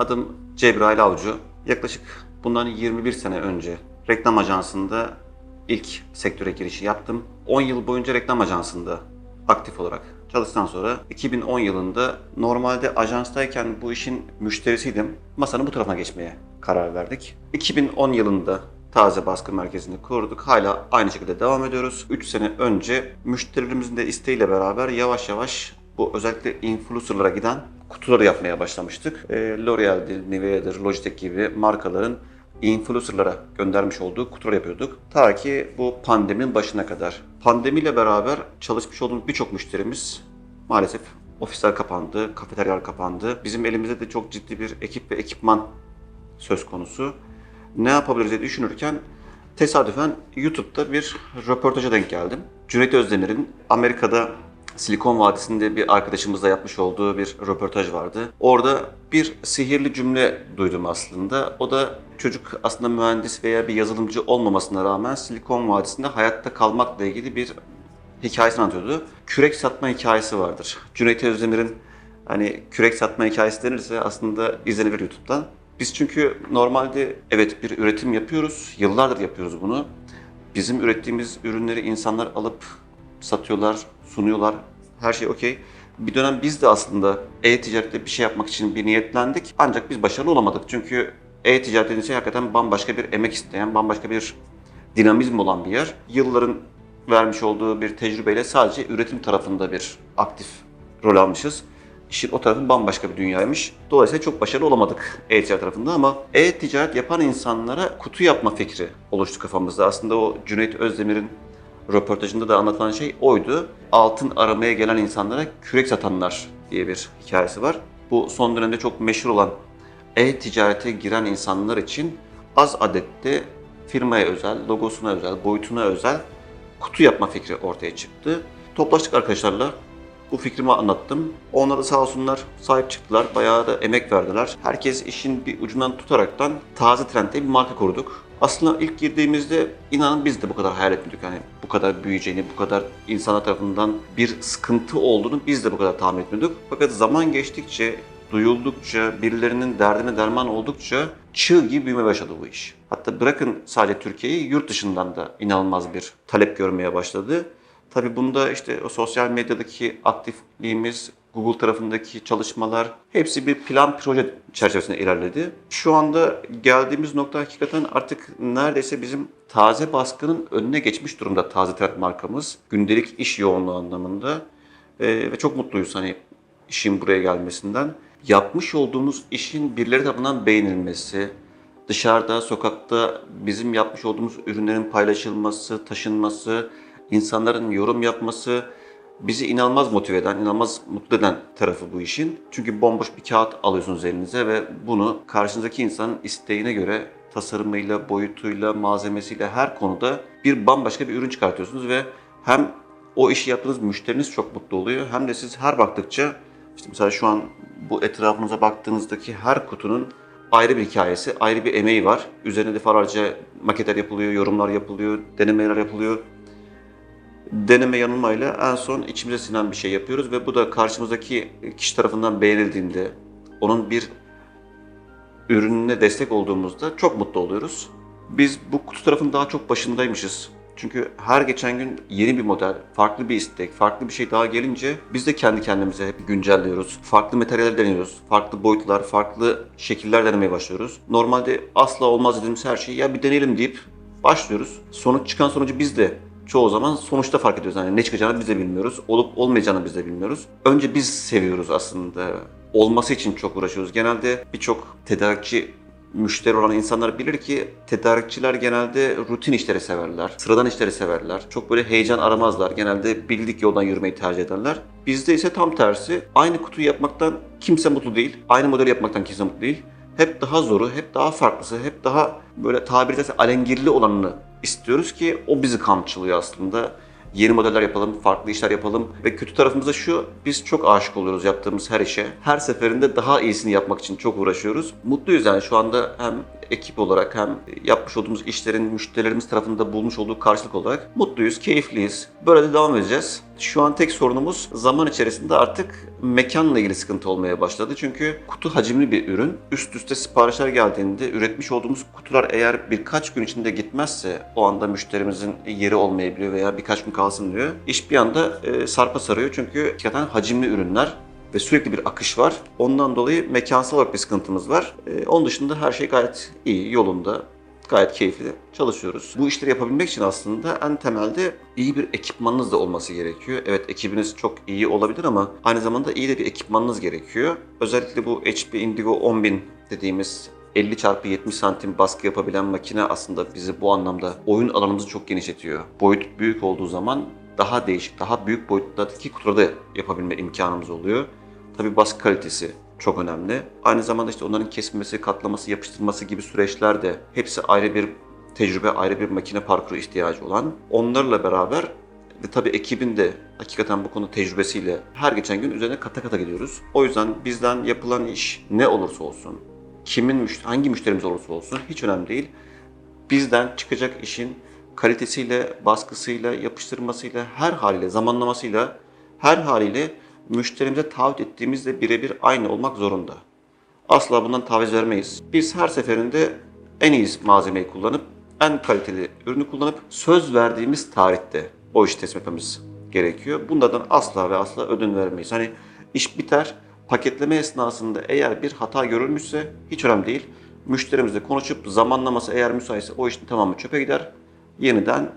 Adım Cebrail Avcı. Yaklaşık bundan 21 sene önce reklam ajansında ilk sektöre girişi yaptım. 10 yıl boyunca reklam ajansında aktif olarak çalıştıktan sonra 2010 yılında normalde ajanstayken bu işin müşterisiydim. Masanın bu tarafına geçmeye karar verdik. 2010 yılında Taze Baskı Merkezi'ni kurduk. Hala aynı şekilde devam ediyoruz. 3 sene önce müşterilerimizin de isteğiyle beraber yavaş yavaş bu özellikle influencerlara giden kutuları yapmaya başlamıştık. E, L'Oreal'dir, Nivea'dır, Logitech gibi markaların influencerlara göndermiş olduğu kutular yapıyorduk. Ta ki bu pandeminin başına kadar. Pandemiyle beraber çalışmış olduğumuz birçok müşterimiz maalesef ofisler kapandı, kafeteryalar kapandı. Bizim elimizde de çok ciddi bir ekip ve ekipman söz konusu. Ne yapabiliriz diye düşünürken tesadüfen YouTube'da bir röportaja denk geldim. Cüneyt Özdemir'in Amerika'da Silikon Vadisi'nde bir arkadaşımızla yapmış olduğu bir röportaj vardı. Orada bir sihirli cümle duydum aslında. O da çocuk aslında mühendis veya bir yazılımcı olmamasına rağmen Silikon Vadisi'nde hayatta kalmakla ilgili bir hikayesini anlatıyordu. Kürek satma hikayesi vardır. Cüneyt Özdemir'in hani kürek satma hikayesi denirse aslında izlenebilir YouTube'dan. Biz çünkü normalde evet bir üretim yapıyoruz. Yıllardır yapıyoruz bunu. Bizim ürettiğimiz ürünleri insanlar alıp satıyorlar, sunuyorlar. Her şey okey. Bir dönem biz de aslında e-ticarette bir şey yapmak için bir niyetlendik. Ancak biz başarılı olamadık. Çünkü e-ticaret dediğiniz şey hakikaten bambaşka bir emek isteyen, bambaşka bir dinamizm olan bir yer. Yılların vermiş olduğu bir tecrübeyle sadece üretim tarafında bir aktif rol almışız. İşin o tarafı bambaşka bir dünyaymış. Dolayısıyla çok başarılı olamadık e-ticaret tarafında ama e-ticaret yapan insanlara kutu yapma fikri oluştu kafamızda. Aslında o Cüneyt Özdemir'in röportajında da anlatılan şey oydu. Altın aramaya gelen insanlara kürek satanlar diye bir hikayesi var. Bu son dönemde çok meşhur olan e-ticarete giren insanlar için az adette firmaya özel, logosuna özel, boyutuna özel kutu yapma fikri ortaya çıktı. Toplaştık arkadaşlarla. Bu fikrimi anlattım. Onlar da sağ olsunlar sahip çıktılar. Bayağı da emek verdiler. Herkes işin bir ucundan tutaraktan Taze Trend diye bir marka kurduk. Aslında ilk girdiğimizde inanın biz de bu kadar hayal etmedik. Hani bu kadar büyüyeceğini, bu kadar insanlar tarafından bir sıkıntı olduğunu biz de bu kadar tahmin etmiyorduk. Fakat zaman geçtikçe, duyuldukça, birilerinin derdine derman oldukça çığ gibi büyümeye başladı bu iş. Hatta bırakın sadece Türkiye'yi, yurt dışından da inanılmaz bir talep görmeye başladı. Tabii bunda işte o sosyal medyadaki aktifliğimiz, Google tarafındaki çalışmalar hepsi bir plan proje çerçevesinde ilerledi. Şu anda geldiğimiz nokta hakikaten artık neredeyse bizim taze baskının önüne geçmiş durumda taze trend markamız. Gündelik iş yoğunluğu anlamında Ee, ve çok mutluyuz hani işin buraya gelmesinden. Yapmış olduğumuz işin birileri tarafından beğenilmesi, dışarıda, sokakta bizim yapmış olduğumuz ürünlerin paylaşılması, taşınması, insanların yorum yapması bizi inanılmaz motive eden, inanılmaz mutlu eden tarafı bu işin. Çünkü bomboş bir kağıt alıyorsunuz elinize ve bunu karşınızdaki insanın isteğine göre tasarımıyla, boyutuyla, malzemesiyle her konuda bir bambaşka bir ürün çıkartıyorsunuz ve hem o işi yaptığınız müşteriniz çok mutlu oluyor hem de siz her baktıkça işte mesela şu an bu etrafınıza baktığınızdaki her kutunun ayrı bir hikayesi, ayrı bir emeği var. Üzerine defalarca maketler yapılıyor, yorumlar yapılıyor, denemeler yapılıyor. Deneme yanılmayla en son içimize sinen bir şey yapıyoruz ve bu da karşımızdaki kişi tarafından beğenildiğinde, onun bir ürününe destek olduğumuzda çok mutlu oluyoruz. Biz bu kutu tarafın daha çok başındaymışız. Çünkü her geçen gün yeni bir model, farklı bir istek, farklı bir şey daha gelince biz de kendi kendimize hep güncelliyoruz. Farklı materyaller deniyoruz. Farklı boyutlar, farklı şekiller denemeye başlıyoruz. Normalde asla olmaz dediğimiz her şeyi ya bir deneyelim deyip başlıyoruz. Sonuç çıkan sonucu biz de çoğu zaman sonuçta fark ediyoruz. Yani ne çıkacağını biz de bilmiyoruz. Olup olmayacağını biz de bilmiyoruz. Önce biz seviyoruz aslında. Olması için çok uğraşıyoruz. Genelde birçok tedarikçi müşteri olan insanlar bilir ki tedarikçiler genelde rutin işleri severler. Sıradan işleri severler. Çok böyle heyecan aramazlar. Genelde bildik yoldan yürümeyi tercih ederler. Bizde ise tam tersi. Aynı kutuyu yapmaktan kimse mutlu değil. Aynı modeli yapmaktan kimse mutlu değil. Hep daha zoru, hep daha farklısı, hep daha böyle tabiri caizse alengirli olanını istiyoruz ki o bizi kamçılıyor aslında. Yeni modeller yapalım, farklı işler yapalım ve kötü tarafımız da şu, biz çok aşık oluyoruz yaptığımız her işe. Her seferinde daha iyisini yapmak için çok uğraşıyoruz. Mutluyuz yani şu anda hem ekip olarak hem yapmış olduğumuz işlerin müşterilerimiz tarafında bulmuş olduğu karşılık olarak mutluyuz, keyifliyiz. Böyle de devam edeceğiz. Şu an tek sorunumuz zaman içerisinde artık mekanla ilgili sıkıntı olmaya başladı. Çünkü kutu hacimli bir ürün. Üst üste siparişler geldiğinde üretmiş olduğumuz kutular eğer birkaç gün içinde gitmezse o anda müşterimizin yeri olmayabiliyor veya birkaç gün kalsın diyor. İş bir anda e, sarpa sarıyor çünkü hakikaten hacimli ürünler ve sürekli bir akış var. Ondan dolayı mekansal olarak bir sıkıntımız var. E, onun dışında her şey gayet iyi, yolunda. Gayet keyifli çalışıyoruz. Bu işleri yapabilmek için aslında en temelde iyi bir ekipmanınız da olması gerekiyor. Evet ekibiniz çok iyi olabilir ama aynı zamanda iyi de bir ekipmanınız gerekiyor. Özellikle bu HP Indigo 10000 dediğimiz 50 çarpı 70 santim baskı yapabilen makine aslında bizi bu anlamda oyun alanımızı çok genişletiyor. Boyut büyük olduğu zaman daha değişik, daha büyük boyutlardaki kutularda yapabilme imkanımız oluyor. Tabii baskı kalitesi çok önemli. Aynı zamanda işte onların kesmesi, katlaması, yapıştırması gibi süreçler de hepsi ayrı bir tecrübe, ayrı bir makine parkuru ihtiyacı olan. Onlarla beraber ve tabii ekibin de hakikaten bu konu tecrübesiyle her geçen gün üzerine kata kata gidiyoruz. O yüzden bizden yapılan iş ne olursa olsun, kimin hangi müşterimiz olursa olsun hiç önemli değil. Bizden çıkacak işin kalitesiyle, baskısıyla, yapıştırmasıyla, her haliyle, zamanlamasıyla, her haliyle müşterimize taahhüt ettiğimizle birebir aynı olmak zorunda. Asla bundan taviz vermeyiz. Biz her seferinde en iyi malzemeyi kullanıp, en kaliteli ürünü kullanıp söz verdiğimiz tarihte o işi teslim etmemiz gerekiyor. Bunlardan asla ve asla ödün vermeyiz. Hani iş biter, paketleme esnasında eğer bir hata görülmüşse hiç önemli değil. Müşterimizle konuşup zamanlaması eğer müsaitse o işin tamamı çöpe gider. Yeniden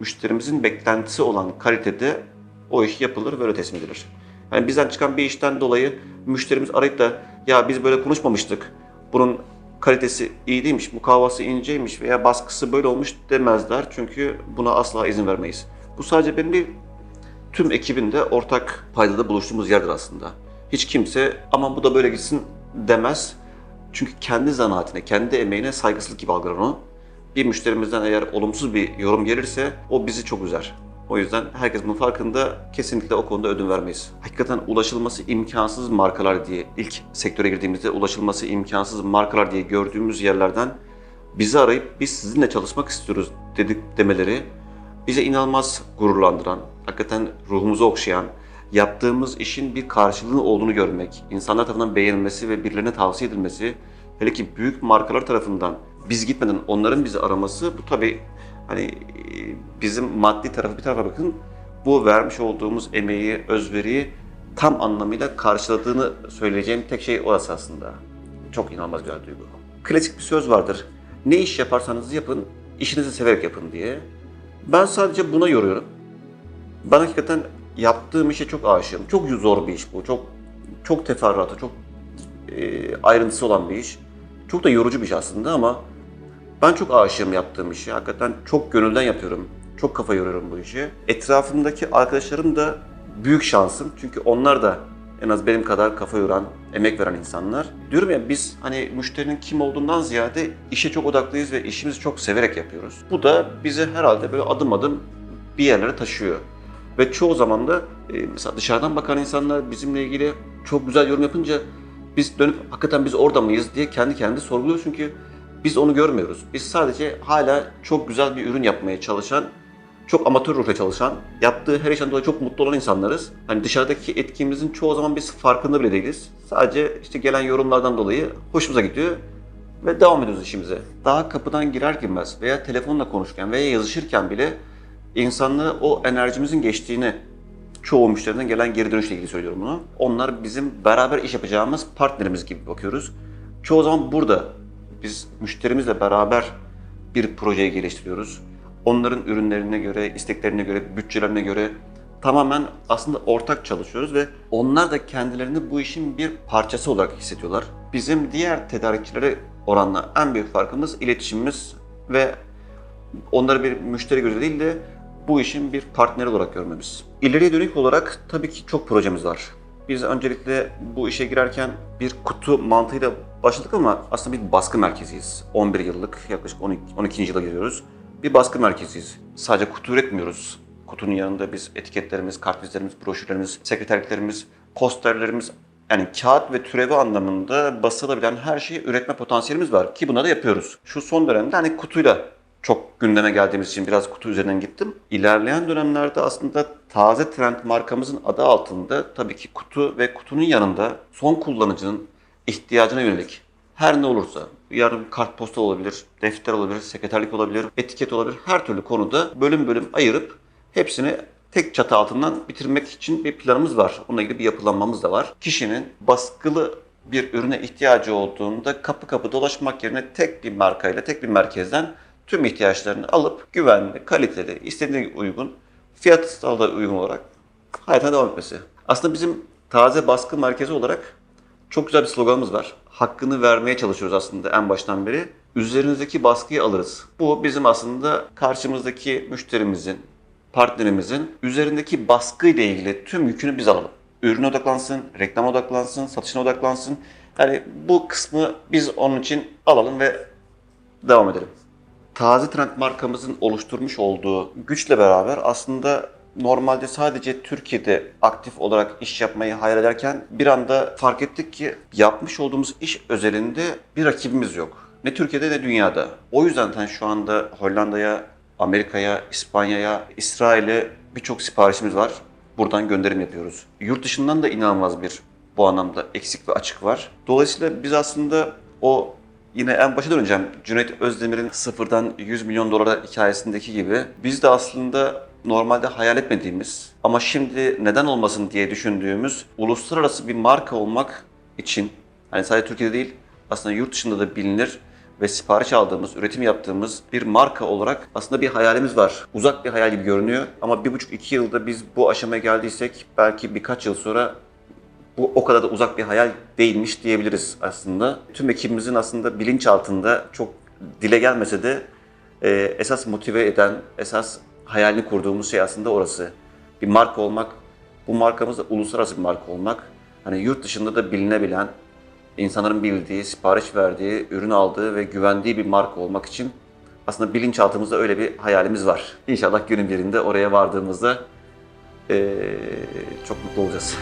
müşterimizin beklentisi olan kalitede o iş yapılır ve öyle teslim edilir. Yani bizden çıkan bir işten dolayı müşterimiz arayıp da ya biz böyle konuşmamıştık. Bunun kalitesi iyi değilmiş, mukavvası inceymiş veya baskısı böyle olmuş demezler. Çünkü buna asla izin vermeyiz. Bu sadece benim değil, tüm ekibin de ortak paydada buluştuğumuz yerdir aslında. Hiç kimse aman bu da böyle gitsin demez. Çünkü kendi zanaatine, kendi emeğine saygısızlık gibi algılar onu. Bir müşterimizden eğer olumsuz bir yorum gelirse o bizi çok üzer. O yüzden herkes bunun farkında kesinlikle o konuda ödün vermeyiz. Hakikaten ulaşılması imkansız markalar diye ilk sektöre girdiğimizde ulaşılması imkansız markalar diye gördüğümüz yerlerden bizi arayıp biz sizinle çalışmak istiyoruz dedik demeleri bize inanılmaz gururlandıran, hakikaten ruhumuzu okşayan, yaptığımız işin bir karşılığını olduğunu görmek, insanlar tarafından beğenilmesi ve birilerine tavsiye edilmesi, hele ki büyük markalar tarafından biz gitmeden onların bizi araması bu tabii hani e, bizim maddi tarafı bir tarafa bakın bu vermiş olduğumuz emeği, özveriyi tam anlamıyla karşıladığını söyleyeceğim tek şey orası aslında. Çok inanılmaz güzel duygu. Klasik bir söz vardır. Ne iş yaparsanız yapın, işinizi severek yapın diye. Ben sadece buna yoruyorum. Ben hakikaten yaptığım işe çok aşığım. Çok zor bir iş bu. Çok çok teferruatı, çok e, ayrıntısı olan bir iş. Çok da yorucu bir iş aslında ama ben çok aşığım yaptığım işi. Hakikaten çok gönülden yapıyorum. Çok kafa yoruyorum bu işi. Etrafımdaki arkadaşlarım da büyük şansım. Çünkü onlar da en az benim kadar kafa yoran, emek veren insanlar. Diyorum ya biz hani müşterinin kim olduğundan ziyade işe çok odaklıyız ve işimizi çok severek yapıyoruz. Bu da bizi herhalde böyle adım adım bir yerlere taşıyor. Ve çoğu zaman da e, mesela dışarıdan bakan insanlar bizimle ilgili çok güzel yorum yapınca biz dönüp hakikaten biz orada mıyız diye kendi kendine sorguluyor çünkü biz onu görmüyoruz. Biz sadece hala çok güzel bir ürün yapmaya çalışan, çok amatör ruhla çalışan, yaptığı her işten dolayı çok mutlu olan insanlarız. Hani dışarıdaki etkimizin çoğu zaman biz farkında bile değiliz. Sadece işte gelen yorumlardan dolayı hoşumuza gidiyor ve devam ediyoruz işimize. Daha kapıdan girer girmez veya telefonla konuşurken veya yazışırken bile insanlığı o enerjimizin geçtiğini çoğu müşteriden gelen geri dönüşle ilgili söylüyorum bunu. Onlar bizim beraber iş yapacağımız partnerimiz gibi bakıyoruz. Çoğu zaman burada biz müşterimizle beraber bir projeyi geliştiriyoruz. Onların ürünlerine göre, isteklerine göre, bütçelerine göre tamamen aslında ortak çalışıyoruz ve onlar da kendilerini bu işin bir parçası olarak hissediyorlar. Bizim diğer tedarikçilere oranla en büyük farkımız iletişimimiz ve onları bir müşteri gözü değil de bu işin bir partneri olarak görmemiz. İleriye dönük olarak tabii ki çok projemiz var. Biz öncelikle bu işe girerken bir kutu mantığıyla başladık ama aslında bir baskı merkeziyiz. 11 yıllık, yaklaşık 12, 12. yıla giriyoruz. Bir baskı merkeziyiz. Sadece kutu üretmiyoruz. Kutunun yanında biz etiketlerimiz, kartvizlerimiz, broşürlerimiz, sekreterliklerimiz, posterlerimiz, yani kağıt ve türevi anlamında basılabilen her şeyi üretme potansiyelimiz var ki buna da yapıyoruz. Şu son dönemde hani kutuyla çok gündeme geldiğimiz için biraz kutu üzerinden gittim. İlerleyen dönemlerde aslında taze trend markamızın adı altında tabii ki kutu ve kutunun yanında son kullanıcının ihtiyacına yönelik her ne olursa yarın kartpostal olabilir, defter olabilir, sekreterlik olabilir, etiket olabilir her türlü konuda bölüm bölüm ayırıp hepsini tek çatı altından bitirmek için bir planımız var. Onunla ilgili bir yapılanmamız da var. Kişinin baskılı bir ürüne ihtiyacı olduğunda kapı kapı dolaşmak yerine tek bir markayla, tek bir merkezden tüm ihtiyaçlarını alıp güvenli, kaliteli, istediğine uygun, fiyatı da uygun olarak hayatına devam etmesi. Aslında bizim taze baskı merkezi olarak çok güzel bir sloganımız var. Hakkını vermeye çalışıyoruz aslında en baştan beri. Üzerinizdeki baskıyı alırız. Bu bizim aslında karşımızdaki müşterimizin, partnerimizin üzerindeki baskıyla ilgili tüm yükünü biz alalım. Ürüne odaklansın, reklama odaklansın, satışına odaklansın. Yani bu kısmı biz onun için alalım ve devam edelim. Taze Trend markamızın oluşturmuş olduğu güçle beraber aslında normalde sadece Türkiye'de aktif olarak iş yapmayı hayal ederken bir anda fark ettik ki yapmış olduğumuz iş özelinde bir rakibimiz yok. Ne Türkiye'de ne dünyada. O yüzden hani şu anda Hollanda'ya, Amerika'ya, İspanya'ya, İsrail'e birçok siparişimiz var. Buradan gönderim yapıyoruz. Yurt dışından da inanılmaz bir bu anlamda eksik ve açık var. Dolayısıyla biz aslında o Yine en başa döneceğim. Cüneyt Özdemir'in sıfırdan 100 milyon dolara hikayesindeki gibi biz de aslında normalde hayal etmediğimiz ama şimdi neden olmasın diye düşündüğümüz uluslararası bir marka olmak için hani sadece Türkiye'de değil aslında yurt dışında da bilinir ve sipariş aldığımız, üretim yaptığımız bir marka olarak aslında bir hayalimiz var. Uzak bir hayal gibi görünüyor ama bir buçuk iki yılda biz bu aşamaya geldiysek belki birkaç yıl sonra bu o kadar da uzak bir hayal değilmiş diyebiliriz aslında. Tüm ekibimizin aslında bilinç altında çok dile gelmese de e, esas motive eden, esas hayalini kurduğumuz şey aslında orası. Bir marka olmak, bu markamız da uluslararası bir marka olmak. Hani yurt dışında da bilinebilen, insanların bildiği, sipariş verdiği, ürün aldığı ve güvendiği bir marka olmak için aslında bilinçaltımızda öyle bir hayalimiz var. İnşallah günün birinde oraya vardığımızda e, çok mutlu olacağız.